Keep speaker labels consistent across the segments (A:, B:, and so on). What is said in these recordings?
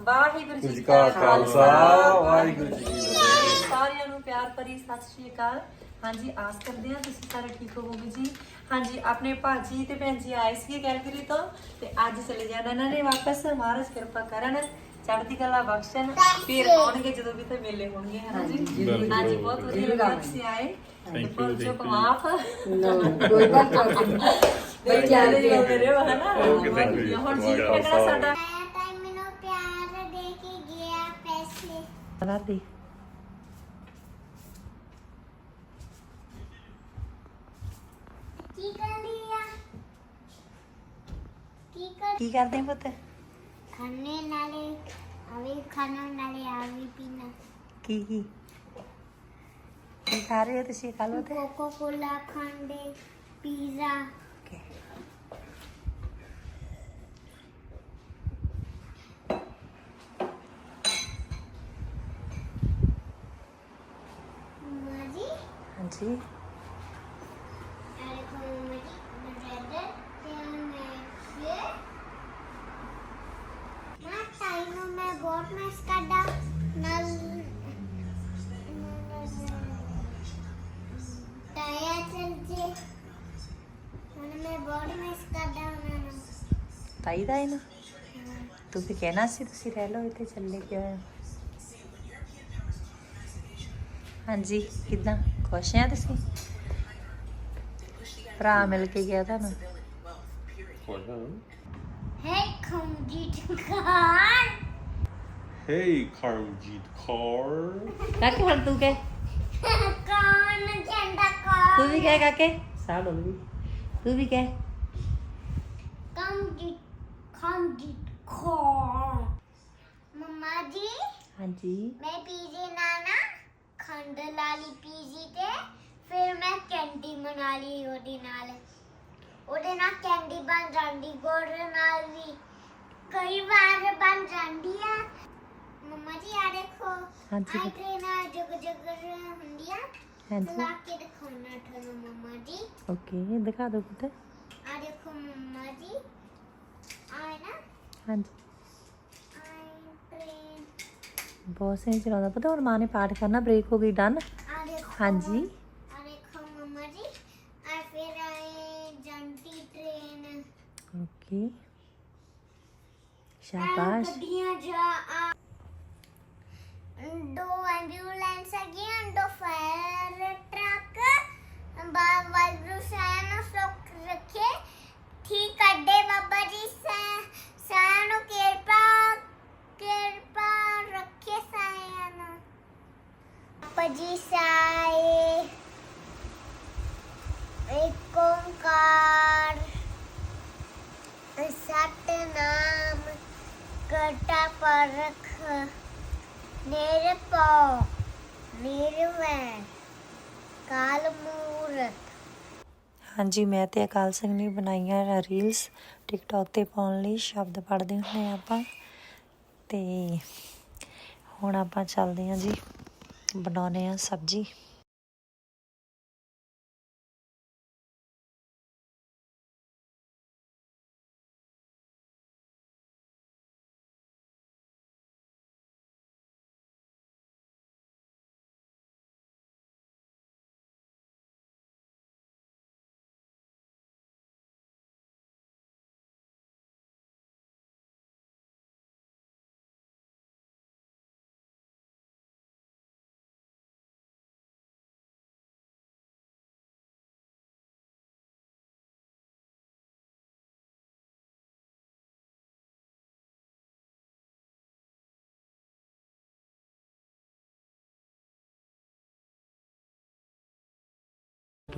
A: ਵਾਹਿਗੁਰੂ
B: ਜੀ ਕਾ ਖਾਲਸਾ ਵਾਹਿਗੁਰੂ ਜੀ ਕੀ ਫਤਿਹ।
A: ਸਾਰਿਆਂ ਨੂੰ ਪਿਆਰ ਭਰੀ ਸਤਿ ਸ਼੍ਰੀ ਅਕਾਲ। ਹਾਂਜੀ ਆਸ ਕਰਦੇ ਹਾਂ ਤੁਸੀਂ ਸਾਰੇ ਠੀਕ ਹੋਵੋਗੇ ਜੀ। ਹਾਂਜੀ ਆਪਣੇ ਭਾਜੀ ਤੇ ਭੈਣ ਜੀ ਆਏ ਸੀ ਕੈਲਗਰੀ ਤੋਂ ਤੇ ਅੱਜ ਚਲੇ ਜਾਣਾ ਇਹਨਾਂ ਨੇ ਵਾਪਸ। ਮਹਾਰਾਜ ਕਿਰਪਾ ਕਰਨ ਚੜ੍ਹਦੀ ਕਲਾ ਬਖਸ਼ਣ ਫਿਰ ਆਉਣਗੇ ਜਦੋਂ ਵੀ ਤੇ ਮੇਲੇ ਹੋਣਗੇ ਹਾਂਜੀ ਹਾਂਜੀ ਬਹੁਤ ਵਧੀਆ ਲੱਗਾ ਤੁਸੀਂ ਆਏ। ਥੈਂਕ ਯੂ ਜੋ ਮਾਫ
C: ਕੋਈ ਗੱਲ ਨਹੀਂ।
A: ਬੱਚਿਆਂ ਦੇ ਜੋ ਮੇਰੇ ਹਨਾ। ਹੁਣ ਜੀ ਕਿਹੜਾ ਸਾਡਾ ਰਾਤੀ
D: ਕੀ ਕਰ ਲਿਆ ਕੀ ਕਰ
A: ਕੀ ਕਰਦੇ ਪੁੱਤ?
D: ਖਾਣੇ ਨਾਲੇ ਅਵੇ ਖਾਣਾ ਨਾਲੇ ਆਵੀ ਪੀਣਾ।
A: ਕੀ ਕੀ? ਕੀ ਖਾ ਰਹੇ ਹੋ ਤੁਸੀਂ? ਖਾ ਲਓ ਤੇ।
D: ਕੋਕੋ ਕੋਲਾ ਖਾਂਦੇ ਪੀਜ਼ਾ.
A: ਹਾਂਜੀ
D: ਬਹੁਤ ਮੈਸ ਕਰਦਾ ਨਾਲ ਟਾਇਆ ਚਲ ਜੇ। ਹੁਣ ਮੈਂ ਬਹੁਤ ਮੈਸ ਕਰਦਾ ਉਹਨਾਂ ਨੂੰ
A: ਤਾਈ ਦਾ ਹੈ ਨਾ ਤੂੰ ਵੀ ਕਹਿਣਾ ਸੀ ਤੁਸੀਂ ਰਹਿ ਲਓ ਇੱਥੇ, ਚੱਲੇ ਕਿਉਂ ਹਾਂਜੀ ਕਿਦਾਂ? ਖੁਸ਼ ਆ ਤੁਸੀਂ? ਭਰਾ ਮਿਲ ਕੇ ਗਿਆ ਤੁਹਾਨੂੰ?
D: ਹੈ ਖੰਜੀ ਟਕਾਰ
B: Hey Karmjit Kaur
A: ਕਾਕੇ ਹੁਣ ਤੂੰ ਕਹਿ।
D: ਕੌਣ ਜਾਂਦਾ
A: ਤੂੰ
D: ਕੌਣ
A: ਵੀ ਕਹਿ ਕਾਕੇ। ਸਾਹ ਡੋਲ ਵੀ ਤੂੰ ਵੀ ਕਹਿ।
D: ਖੰਜੀ ਖੰਜੀ ਖੋਰ ਮਮਾ ਜੀ
A: ਹਾਂਜੀ।
D: ਮੈਂ ਪੀਜ਼ੇ ਨਾਲ ਖੰਡ ਲਾਲੀ ਪੀਜ਼ੀ ਤੇ ਫਿਰ ਮੈਂ ਕੈਂਡੀ ਬਣਾ ਲਈ ਉਹਦੇ ਨਾਲ। ਉਹਦੇ ਨਾਲ ਕੈਂਡੀ ਬਣ ਜਾਂਦੀ ਗੁੜ ਨਾਲ ਵੀ। ਕਈ ਵਾਰ ਬਣ ਜਾਂਦੀ ਆ। ਮਮਾ ਜੀ ਆ ਦੇਖੋ
A: ਹਾਂਜੀ।
D: ਆ ਟ੍ਰੇਨ ਆ ਜਗ ਜਗ ਹੁੰਦੀ ਆ
A: ਹਾਂਜੀ।
D: ਲਾ ਕੇ ਦਿਖਾਉਣਾ ਤੁਹਾਨੂੰ ਮਮਾ ਜੀ।
A: ਓਕੇ ਦਿਖਾ ਦਿਓ ਪੁੱਤ।
D: ਆ ਦੇਖੋ ਮਮਾ ਜੀ। ਆਏ ਨਾ।
A: ਹਾਂਜੀ। ਬਹੁਤ ਸਹੀ ਚਲਾਉਂਦਾ। ਪਤਾ ਹੁਣ ਮਾਂ ਨੇ ਪਾਠ ਕਰਨਾ ਬ੍ਰੇਕ ਹੋ ਗਈ ਡਨ ਹਾਂਜੀ।
D: ਦੇਖੋ ਮਮਾ ਜੀ ਆ ਫਿਰ ਆਏ ਜੰਟੀ ਟ੍ਰੇਨ
A: ਓਕੇ
D: ਆ
A: ਸ਼ਾਬਾਸ਼।
D: ਗੱਡੀਆਂ ਜਾ ਆ ਦੋ ਐਂਬੂਲੈਂਸ ਹੈਗੀਆਂ ਦੋ ਫਾਇਰ ਟਰੱਕ ਬਾਬਾ ਵਾਹਿਗੁਰੂ ਸਾਹਿਬ ਨੂੰ ਸੁੱਖ ਰੱਖੇ। ਠੀਕ ਅੱਡੇ ਬਾਬਾ ਜੀ ਬਾਬਾ ਏਕ ਓੰਕਾਰ। ਸਤਨਾਮ ਕਰਤਾ ਪਰਖ। ਨਿਰਭਉ ਨਿਰਵੈਰ ਕਾਲ ਮੂਰਤ।
A: ਹਾਂਜੀ, ਮੈਂ ਤੇ ਅਕਾਲ ਸਿੰਘ ਨੇ ਬਣਾਈਆਂ ਰੀਲਸ ਟਿਕਟੌਕ ਤੇ ਪਾਉਣ ਲਈ, ਸ਼ਬਦ ਪੜਦੇ ਹੁੰਦੇ ਆ ਆਪਾਂ। ਤੇ ਹੁਣ ਆਪਾਂ ਚੱਲਦੇ ਹਾਂ ਜੀ। ਬਣਾਉਨੇ ਆ ਸਬਜੀ।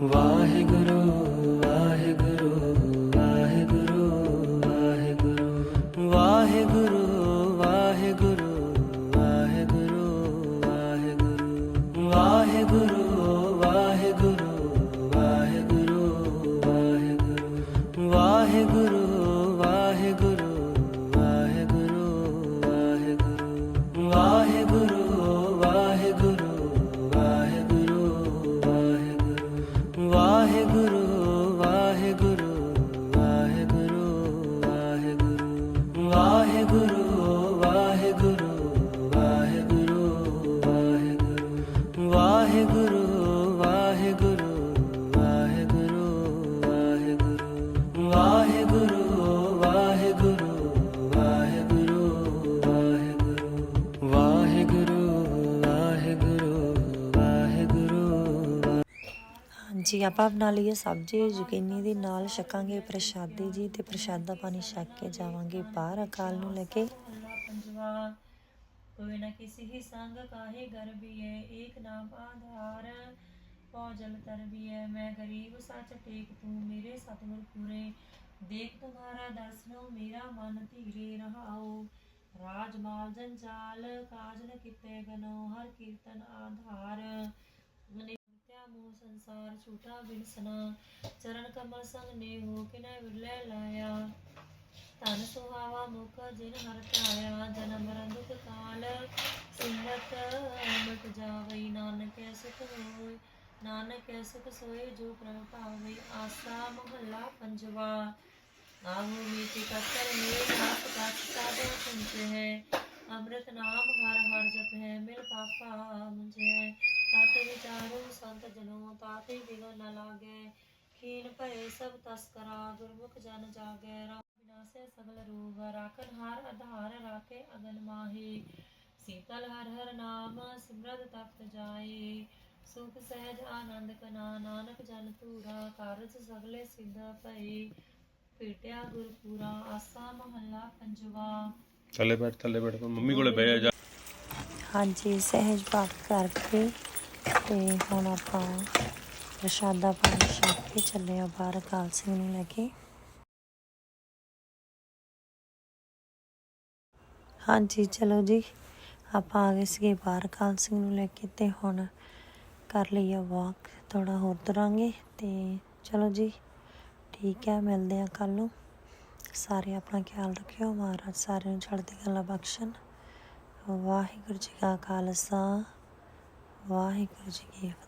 E: ਵਾਹਿਗੁਰੂ
A: ਜੀ ਆਪਾਂ ਬਣਾ ਲਈਏ ਸਬਜ਼ੀ ਯਕੀਨੀ ਦੇ ਨਾਲ ਛਕਾਂਗੇ ਪ੍ਰਸ਼ਾਦੀ ਜੀ ਤੇ ਪ੍ਰਸ਼ਾਦਾ ਪਾਣੀ ਛਕ ਕੇ ਜਾਵਾਂਗੇ ਬਾਹਰ ਅਕਾਲ ਨੂੰ ਲੈ ਕੇ ਕੋਈ ਨਾ ਕਿਸੇ ਹੀ ਸੰਗ ਕਾਹੇ ਗਰਬੀਏ ਏਕ ਨਾਮ ਆਧਾਰ ਪਉ ਜਲ ਤਰਬੀ ਹੈ ਮੈਂ ਗਰੀਬ ਸੱਚ ਟੇਕ ਤੂੰ ਮੇਰੇ ਸਤਿਗੁਰ ਪੂਰੇ। ਦੇਖ ਤੁਮਾਰਾ ਦਰਸ਼ਨੋ, ਮੇਰਾ ਮਨ ਧੀਰੇ ਰਹਾਓ ਰਾਜ ਮਾਲ ਜੰਜਾਲ ਕਾਜ ਨ ਕੀਤੇ ਗਨੋ, ਹਰ ਕੀਰਤਨ ਆਧਾਰ। ਨਿਤਿਆ ਮੋਹ ਸੰਸਾਰ, ਛੂਟਾ ਬਿਨਸਨਾ। ਚਰਨ ਕਮਲ ਸੰਗ ਨੇ ਹੋ ਕਿ ਨਾ ਵਿਰਲੇ ਲਾਇਆ। ਧਨ ਸੁਹਾਵਾ ਮੁਖ ਜਿਨ ਹਰ ਧਾਇਆ। ਜਨਮ ਮਰਨ ਦੁਖ ਕਾਲ, ਸਿਮਰਤ ਮਿਟ ਜਾਵਈ। ਨਾਨਕ ਸੁਖ ਹੋਇ ਨਾਨਕ ਸੁਖ ਸੋਏ ਜੋ ਪ੍ਰਭ ਭਾਵਈ ਆਸਾ ਮਹੱਲਾ ਪੰਜਵਾ। ਆਹੋ ਮੀਤੀ ਕਤਰ ਮੇਲ ਹੱਥ ਕਤ ਸਾਧੋ ਸੁਨਤੇ ਹੈ। ਅੰਮ੍ਰਿਤ ਨਾਮ ਹਰ ਹਰ ਜਪ ਹੈ, ਮਿਲ ਪਾਪਾ ਮੁਝੇ। ਤਾਤੇ ਵਿਚਾਰੋ ਸੰਤ ਜਨੋ, ਤਾਤੇ ਬਿਗਨ ਨ ਲਾਗੇ। ਖੀਨ ਭਏ ਸਭ ਤਸਕਰਾ ਗੁਰਮੁਖ ਜਨ ਜਾਗੈ। ਰਾਮ ਵਿਨਾਸ਼ੈ ਸਗਲ ਰੋਗ ਰਾਖਨ ਹਾਰ ਆਧਾਰ ਰਾਖੇ ਅਗਨ ਮਾਹੀ। ਸੀਤਲ ਹਰ ਹਰ ਨਾਮ, ਸਿਮਰਤ ਤਖਤ ਜਾਏ। ਸੁਖ ਸਹਿਜ ਆਨੰਦ ਕਨਾ ਨਾਨਕ ਜਨ ਧੂਰਾ ਕਾਰਜ ਸਗਲੇ ਸਿੱਧ ਭਏ ਭੇਟਿਆ ਗੁਰਪੂਰਾ ਆਸਾ ਮਹੱਲਾ ਪੰਜਵਾ।
B: ਥੱਲੇ ਬੈਠ ਥੱਲੇ ਬੈਠ ਮੰਮੀ ਕੋਲੇ ਬਹਿ ਜਾ।
A: ਹਾਂਜੀ ਸਹਿਜ ਪਾਠ ਕਰਕੇ ਤੇ ਹੁਣ ਆਪਾਂ ਪ੍ਰਸ਼ਾਦਾ ਪਾਣੀ ਛਕ ਕੇ ਚੱਲੇ ਆ ਬਾਹਰ ਅਕਾਲ ਸਿੰਘ ਨੂੰ ਲੈ ਕੇ। ਹਾਂਜੀ ਚਲੋ ਜੀ ਆਪਾਂ ਆ ਗਏ ਸੀਗੇ ਬਾਹਰ ਅਕਾਲ ਸਿੰਘ ਨੂੰ ਲੈ ਕੇ ਤੇ ਹੁਣ ਕਰ ਲਈ ਆ ਵਾਕ ਥੋੜਾ ਹੋਰ ਤੁਰਾਂਗੇ ਤੇ ਚਲੋ ਜੀ, ਠੀਕ ਹੈ, ਮਿਲਦੇ ਆ ਕੱਲ ਨੂੰ। ਸਾਰੇ ਆਪਣਾ ਖਿਆਲ ਰੱਖਿਓ, ਮਹਾਰਾਜ ਸਾਰਿਆਂ ਨੂੰ ਚੜ੍ਹਦੀ ਕਲਾ ਬਖਸ਼ਣ। ਵਾਹਿਗੁਰੂ ਜੀ ਕਾ ਖਾਲਸਾ, ਵਾਹਿਗੁਰੂ ਜੀ ਕੀ ਫਤਿਹ।